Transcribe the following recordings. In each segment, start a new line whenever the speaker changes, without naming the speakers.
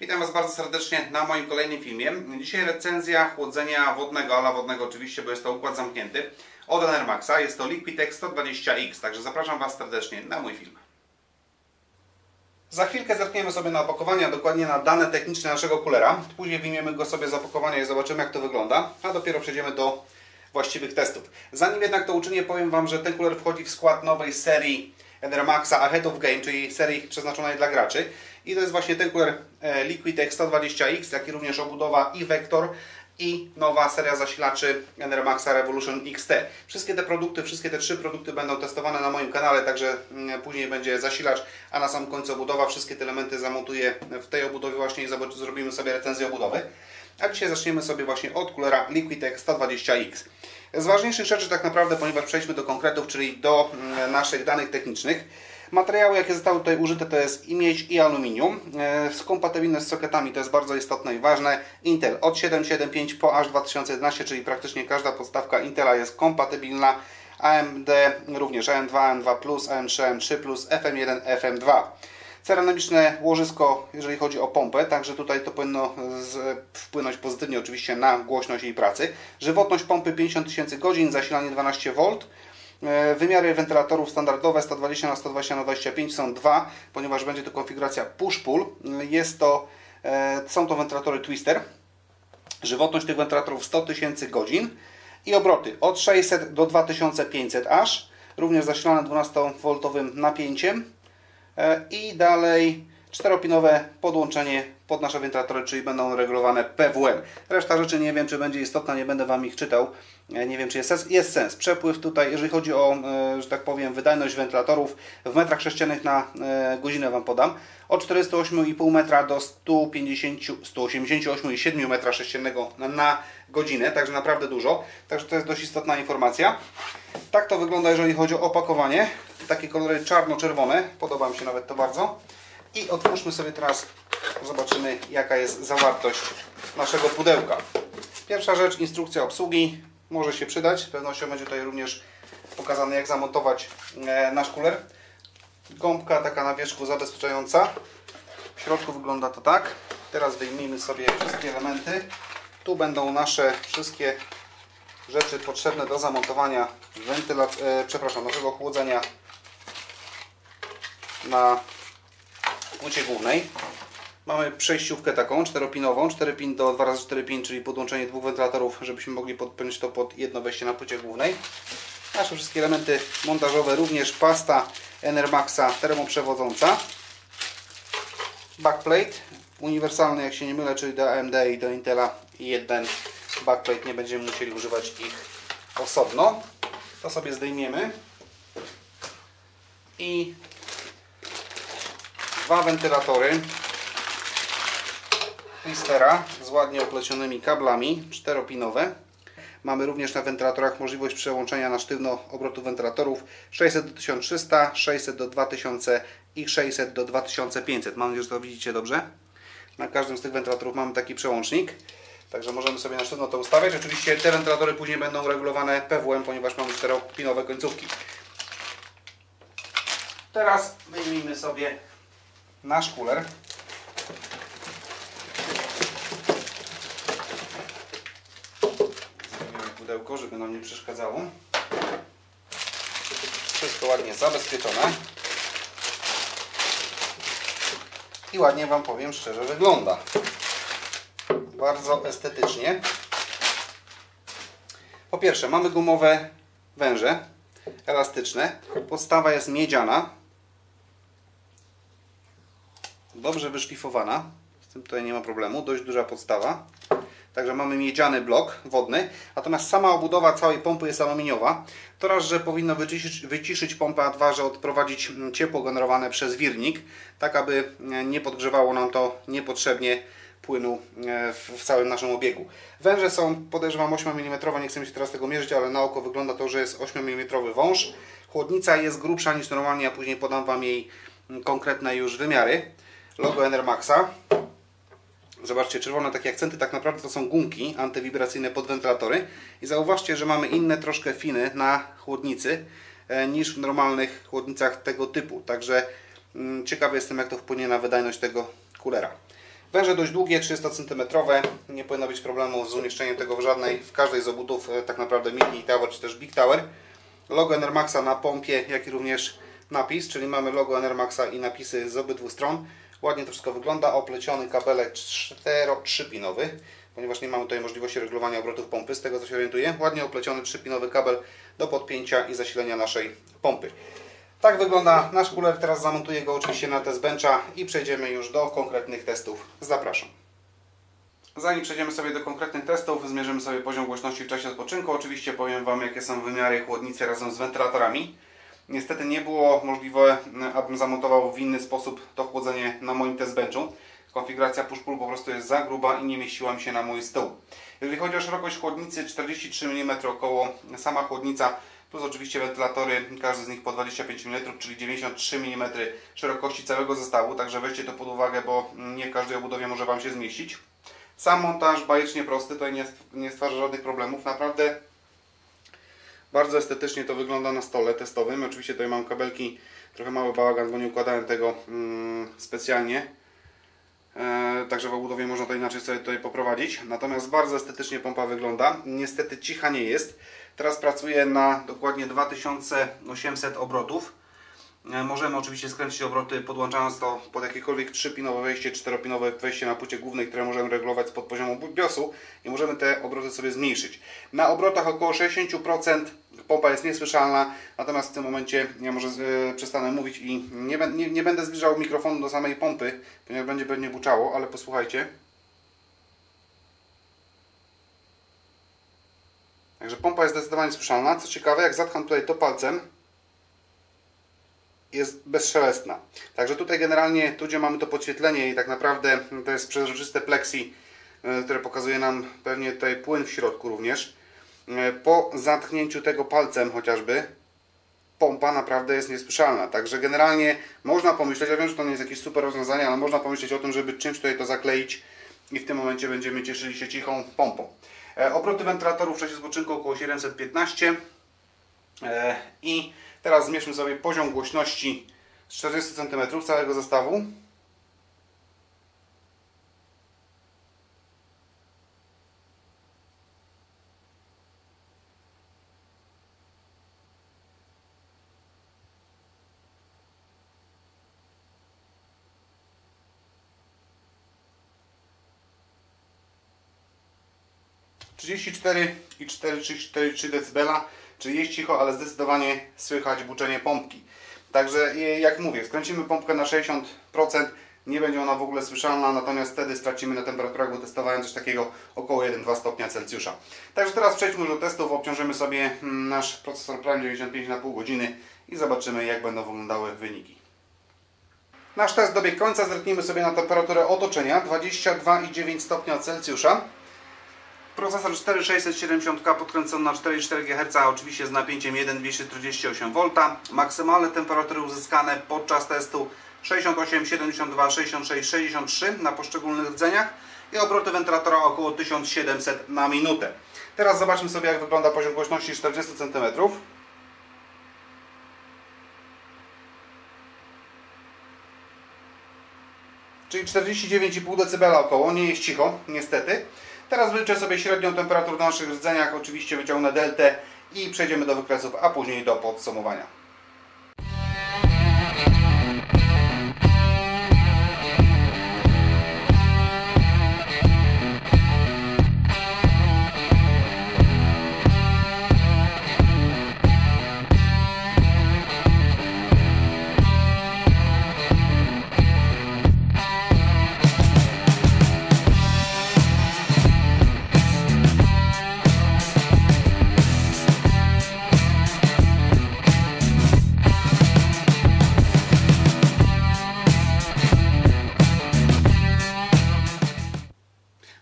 Witam Was bardzo serdecznie na moim kolejnym filmie. Dzisiaj recenzja chłodzenia wodnego, ala wodnego oczywiście, bo jest to układ zamknięty od Enermaxa. Jest to Liquitex 120X, także zapraszam Was serdecznie na mój film. Za chwilkę zerkniemy sobie na opakowanie, a dokładnie na dane techniczne naszego kulera. Później wyjmiemy go sobie z opakowania i zobaczymy jak to wygląda, a dopiero przejdziemy do właściwych testów. Zanim jednak to uczynię, powiem Wam, że ten kuler wchodzi w skład nowej serii Enermaxa Ahead of Game, czyli serii przeznaczonej dla graczy. I to jest właśnie ten e, Liquitex 120X, jak i również obudowa i Vector i nowa seria zasilaczy Enermaxa Revolution XT. Wszystkie te produkty, wszystkie te trzy produkty będą testowane na moim kanale, także mm, później będzie zasilacz, a na samym końcu obudowa. Wszystkie te elementy zamontuję w tej obudowie właśnie i zrobimy sobie recenzję obudowy. A dzisiaj zaczniemy sobie właśnie od kulera Liquitex 120X. Z ważniejszych rzeczy tak naprawdę, ponieważ przejdźmy do konkretów, czyli do mm, naszych danych technicznych. Materiały, jakie zostały tutaj użyte, to jest i miedź i aluminium. E, kompatybilność z soketami to jest bardzo istotne i ważne. Intel od 775 po aż 2011, czyli praktycznie każda podstawka Intela jest kompatybilna. AMD również AM2, AM2+, AM3, AM3+, FM1, FM2 ceramiczne łożysko, jeżeli chodzi o pompę, także tutaj to powinno z, wpłynąć pozytywnie oczywiście na głośność jej pracy. Żywotność pompy 50 tysięcy godzin, zasilanie 12 V. E, wymiary wentylatorów standardowe 120 na 120 na 25 są dwa, ponieważ będzie to konfiguracja push-pull. Jest to, e, są to wentylatory Twister. Żywotność tych wentylatorów 100 tysięcy godzin i obroty od 600 do 2500 aż. Również zasilane 12V napięciem E, i dalej czteropinowe podłączenie pod nasze wentylatory, czyli będą regulowane PWM. Reszta rzeczy nie wiem, czy będzie istotna, nie będę Wam ich czytał. E, nie wiem, czy jest sens. Jest sens. Przepływ tutaj, jeżeli chodzi o, e, że tak powiem, wydajność wentylatorów w metrach sześciennych na godzinę Wam podam. Od 48,5 metra do 150, 188,7 metra sześciennego na godzinę, także naprawdę dużo. Także to jest dość istotna informacja. Tak to wygląda, jeżeli chodzi o opakowanie takie kolory czarno-czerwone. Podoba mi się nawet to bardzo. I otwórzmy sobie teraz, zobaczymy jaka jest zawartość naszego pudełka. Pierwsza rzecz, instrukcja obsługi. Może się przydać. Z pewnością będzie tutaj również pokazane jak zamontować e, nasz kuler. Gąbka taka na wierzchu zabezpieczająca. W środku wygląda to tak. Teraz wyjmijmy sobie wszystkie elementy. Tu będą nasze wszystkie rzeczy potrzebne do zamontowania wentylat, e, przepraszam, naszego chłodzenia na płycie głównej. Mamy przejściówkę taką, czteropinową, 4 pin do 2x4 pin, czyli podłączenie dwóch wentylatorów, żebyśmy mogli podpiąć to pod jedno wejście na płycie głównej. Nasze wszystkie elementy montażowe, również pasta Enermaxa termoprzewodząca. Backplate, uniwersalny jak się nie mylę, czyli do AMD i do Intela jeden backplate, nie będziemy musieli używać ich osobno. To sobie zdejmiemy. I dwa wentylatory Twistera z ładnie oplecionymi kablami czteropinowe. Mamy również na wentylatorach możliwość przełączenia na sztywno obrotu wentylatorów 600 do 1300, 600 do 2000 i 600 do 2500. Mam nadzieję, że to widzicie dobrze. Na każdym z tych wentylatorów mamy taki przełącznik. Także możemy sobie na sztywno to ustawiać. Oczywiście te wentylatory później będą regulowane PWM, ponieważ mamy czteropinowe końcówki. Teraz wyjmijmy sobie nasz kuler. Żeby nam nie przeszkadzało. Wszystko ładnie zabezpieczone. I ładnie Wam powiem szczerze wygląda. Bardzo estetycznie. Po pierwsze mamy gumowe węże elastyczne. Podstawa jest miedziana dobrze wyszlifowana. Z tym tutaj nie ma problemu. Dość duża podstawa. Także mamy miedziany blok wodny. Natomiast sama obudowa całej pompy jest aluminiowa. To raz, że powinno wyciszyć, wyciszyć pompę, a dwa, że odprowadzić ciepło generowane przez wirnik, tak aby nie podgrzewało nam to niepotrzebnie płynu e, w, całym naszym obiegu. Węże są podejrzewam 8 mm, nie chcemy się teraz tego mierzyć, ale na oko wygląda to, że jest 8 mm wąż. Chłodnica jest grubsza niż normalnie, a później podam Wam jej konkretne już wymiary logo Enermaxa. Zobaczcie, czerwone takie akcenty, tak naprawdę to są gumki antywibracyjne pod wentylatory. I zauważcie, że mamy inne troszkę finy na chłodnicy e, niż w normalnych chłodnicach tego typu. Także mm, ciekawy jestem, jak to wpłynie na wydajność tego kulera. Węże dość długie, 300 cm. Nie powinno być problemu z umieszczeniem tego w żadnej, w każdej z obudów, e, tak naprawdę Mini Tower czy też Big Tower. Logo Enermaxa na pompie, jak i również napis, czyli mamy logo Enermaxa i napisy z obydwu stron. Ładnie to wszystko wygląda. Opleciony kabelek 4-3-pinowy, ponieważ nie mamy tutaj możliwości regulowania obrotów pompy, z tego co się orientuję. Ładnie opleciony 3-pinowy kabel do podpięcia i zasilenia naszej pompy. Tak wygląda nasz kuler. Teraz zamontuję go oczywiście na test bencha i przejdziemy już do konkretnych testów. Zapraszam. Zanim przejdziemy sobie do konkretnych testów, zmierzymy sobie poziom głośności w czasie odpoczynku. Oczywiście powiem Wam, jakie są wymiary chłodnicy razem z wentylatorami. Niestety nie było możliwe, abym zamontował w inny sposób to chłodzenie na moim test benchu. Konfiguracja push-pull po prostu jest za gruba i nie mieściła mi się na mój stół. Jeżeli chodzi o szerokość chłodnicy 43 mm około, sama chłodnica plus oczywiście wentylatory, każdy z nich po 25 mm, czyli 93 mm szerokości całego zestawu, także weźcie to pod uwagę, bo nie w każdej obudowie może Wam się zmieścić. Sam montaż bajecznie prosty, tutaj nie, nie stwarza żadnych problemów, naprawdę bardzo estetycznie to wygląda na stole testowym. Oczywiście tutaj mam kabelki, trochę mały bałagan, bo nie układałem tego mm, specjalnie. E, także w obudowie można to inaczej sobie tutaj poprowadzić. Natomiast bardzo estetycznie pompa wygląda. Niestety cicha nie jest. Teraz pracuję na dokładnie 2800 obrotów. E, możemy oczywiście skręcić obroty podłączając to pod jakiekolwiek 3-pinowe wejście, 4-pinowe wejście na płycie głównej, które możemy regulować spod poziomu BIOSu i możemy te obroty sobie zmniejszyć. Na obrotach około 60% pompa jest niesłyszalna, natomiast w tym momencie ja może yy, przestanę mówić i nie, nie, nie będę zbliżał mikrofonu do samej pompy, ponieważ będzie pewnie buczało, ale posłuchajcie. Także pompa jest zdecydowanie słyszalna. Co ciekawe, jak zatkam tutaj to palcem, jest bezszelestna. Także tutaj generalnie, tu gdzie mamy to podświetlenie i tak naprawdę to jest przezroczyste plexi, e, które pokazuje nam pewnie tutaj płyn w środku również. E, po zatknięciu tego palcem chociażby, pompa naprawdę jest niesłyszalna. Także generalnie można pomyśleć, ja wiem, że to nie jest jakieś super rozwiązanie, ale można pomyśleć o tym, żeby czymś tutaj to zakleić i w tym momencie będziemy cieszyli się cichą pompą. E, obroty wentylatorów w czasie spoczynku około 715 i Teraz zmierzmy sobie poziom głośności z 40 cm całego zestawu. Trzydzieści cztery i cztery dB Czyli jest cicho, ale zdecydowanie słychać buczenie pompki. Także jak mówię, skręcimy pompkę na 60%, nie będzie ona w ogóle słyszalna, natomiast wtedy stracimy na temperaturach, bo testowałem coś takiego około 1-2 stopnia Celsjusza. Także teraz przejdźmy do testów, obciążymy sobie mm, nasz procesor Prime 95 na pół godziny i zobaczymy jak będą wyglądały wyniki. Nasz test dobiegł końca, zerknijmy sobie na temperaturę otoczenia 22,9 stopnia Celsjusza. Procesor 4670K podkręcony na 4,4 GHz, oczywiście z napięciem 1,248V. Maksymalne temperatury uzyskane podczas testu 68, 72, 66, 63 na poszczególnych rdzeniach i obroty wentylatora około 1700 na minutę. Teraz zobaczmy sobie jak wygląda poziom głośności 40 cm. Czyli 49,5 dB około, nie jest cicho, niestety. Teraz wyczę sobie średnią temperaturę na naszych rdzeniach, oczywiście wyciągnę deltę i przejdziemy do wykresów, a później do podsumowania.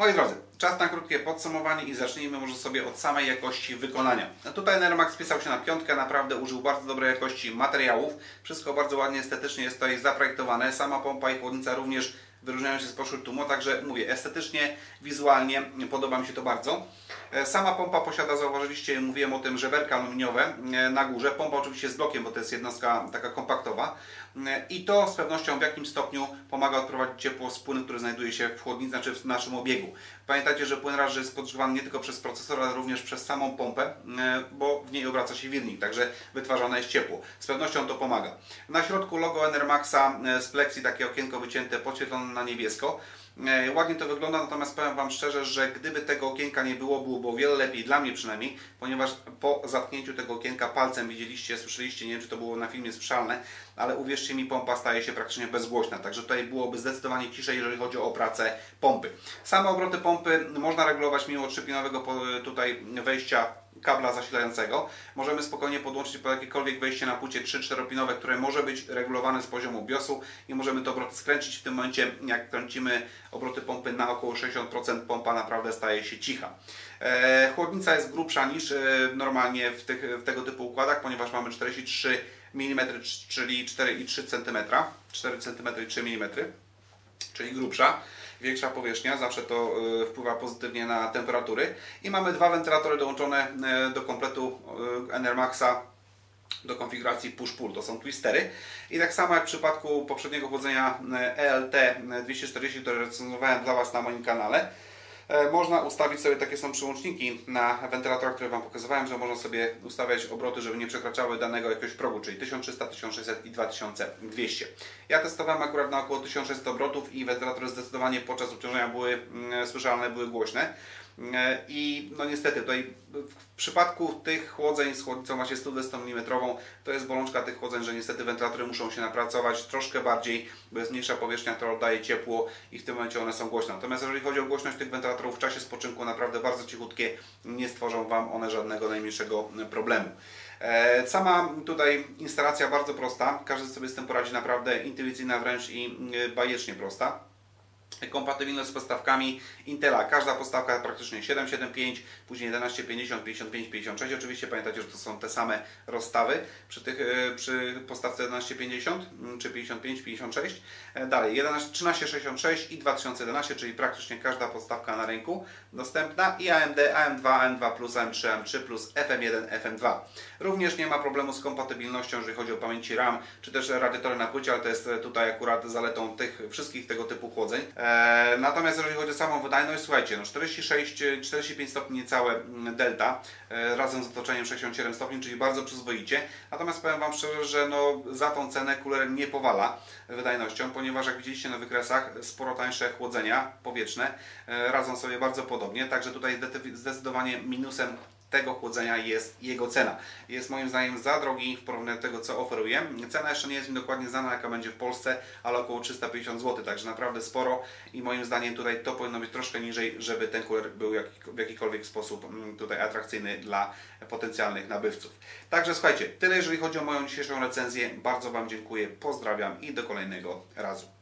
Moi drodzy, czas na krótkie podsumowanie i zacznijmy może sobie od samej jakości wykonania. No tutaj Nermax spisał się na piątkę, naprawdę użył bardzo dobrej jakości materiałów. Wszystko bardzo ładnie, estetycznie jest tutaj zaprojektowane. Sama pompa i chłodnica również wyróżniają się spośród tłumu, także mówię, estetycznie, wizualnie podoba mi się to bardzo. E, sama pompa posiada, zauważyliście, mówiłem o tym, żeberka aluminiowe e, na górze. Pompa oczywiście z blokiem, bo to jest jednostka taka kompaktowa. E, I to z pewnością w jakimś stopniu pomaga odprowadzić ciepło z płynu, który znajduje się w chłodnicy, znaczy w naszym obiegu. Pamiętajcie, że płyn raz jest podgrzewany nie tylko przez procesor, ale również przez samą pompę, bo w niej obraca się wirnik, także wytwarzane jest ciepło. Z pewnością to pomaga. Na środku logo Enermaxa z plexi, takie okienko wycięte, podświetlone na niebiesko. E, ładnie to wygląda, natomiast powiem Wam szczerze, że gdyby tego okienka nie było, byłoby o wiele lepiej, dla mnie przynajmniej, ponieważ po zatknięciu tego okienka palcem widzieliście, słyszeliście, nie wiem czy to było na filmie słyszalne, ale uwierzcie mi, pompa staje się praktycznie bezgłośna, także tutaj byłoby zdecydowanie ciszej, jeżeli chodzi o pracę pompy. Same obroty pompy można regulować mimo trzypinowego tutaj wejścia kabla zasilającego. Możemy spokojnie podłączyć po jakiekolwiek wejście na płycie 3-4-pinowe, które może być regulowane z poziomu BIOSu i możemy te obroty skręcić. W tym momencie, jak kręcimy obroty pompy na około 60%, pompa naprawdę staje się cicha. E, chłodnica jest grubsza niż e, normalnie w, tych, w tego typu układach, ponieważ mamy 43 mm, czyli 4,3 cm, 4 cm i 3 mm, czyli grubsza większa powierzchnia, zawsze to e, wpływa pozytywnie na temperatury. I mamy dwa wentylatory dołączone e, do kompletu Enermaxa do konfiguracji push-pull, to są twistery. I tak samo jak w przypadku poprzedniego chłodzenia ELT 240, które recenzowałem dla Was na moim kanale, można ustawić sobie, takie są przyłączniki na wentylatorach, które Wam pokazywałem, że można sobie ustawiać obroty, żeby nie przekraczały danego jakiegoś progu, czyli 1300, 1600 i 2200. Ja testowałem akurat na około 1600 obrotów i wentylatory zdecydowanie podczas obciążenia były mm, słyszalne, były głośne. E, I no niestety tutaj w przypadku tych chłodzeń z chłodnicą właśnie 120 mm to jest bolączka tych chłodzeń, że niestety wentylatory muszą się napracować troszkę bardziej, bo jest mniejsza powierzchnia, która oddaje ciepło i w tym momencie one są głośne. Natomiast jeżeli chodzi o głośność tych wentylatorów w czasie spoczynku naprawdę bardzo cichutkie, nie stworzą Wam one żadnego najmniejszego problemu. E, sama tutaj instalacja bardzo prosta, każdy sobie z tym poradzi naprawdę intuicyjna wręcz i bajecznie prosta kompatybilność z podstawkami Intela. Każda podstawka praktycznie 775, później 1150, 55, 56. Oczywiście pamiętajcie, że to są te same rozstawy przy, tych, e, przy podstawce 1150 mm, czy 55, 56. E, dalej 11, 1366 i 2011, czyli praktycznie każda podstawka na rynku dostępna i AMD, AM2, AM2+, AM3, AM3+, FM1, FM2. Również nie ma problemu z kompatybilnością, jeżeli chodzi o pamięci RAM, czy też radiatory na płycie, ale to jest tutaj akurat zaletą tych wszystkich tego typu chłodzeń. E, natomiast jeżeli chodzi o samą wydajność, słuchajcie, no 46, 45 stopni niecałe mm, delta, e, razem z otoczeniem 67 stopni, czyli bardzo przyzwoicie. Natomiast powiem Wam szczerze, że no, za tą cenę kuler nie powala wydajnością, ponieważ jak widzieliście na wykresach, sporo tańsze chłodzenia powietrzne e, radzą sobie bardzo podobnie, także tutaj zdecydowanie minusem tego chłodzenia jest jego cena. Jest moim zdaniem za drogi w porównaniu do tego, co oferuje. Cena jeszcze nie jest mi dokładnie znana, jaka będzie w Polsce, ale około 350 zł, także naprawdę sporo i moim zdaniem tutaj to powinno być troszkę niżej, żeby ten kuler był w jakikolwiek sposób mm, tutaj atrakcyjny dla potencjalnych nabywców. Także słuchajcie, tyle jeżeli chodzi o moją dzisiejszą recenzję. Bardzo Wam dziękuję, pozdrawiam i do kolejnego razu.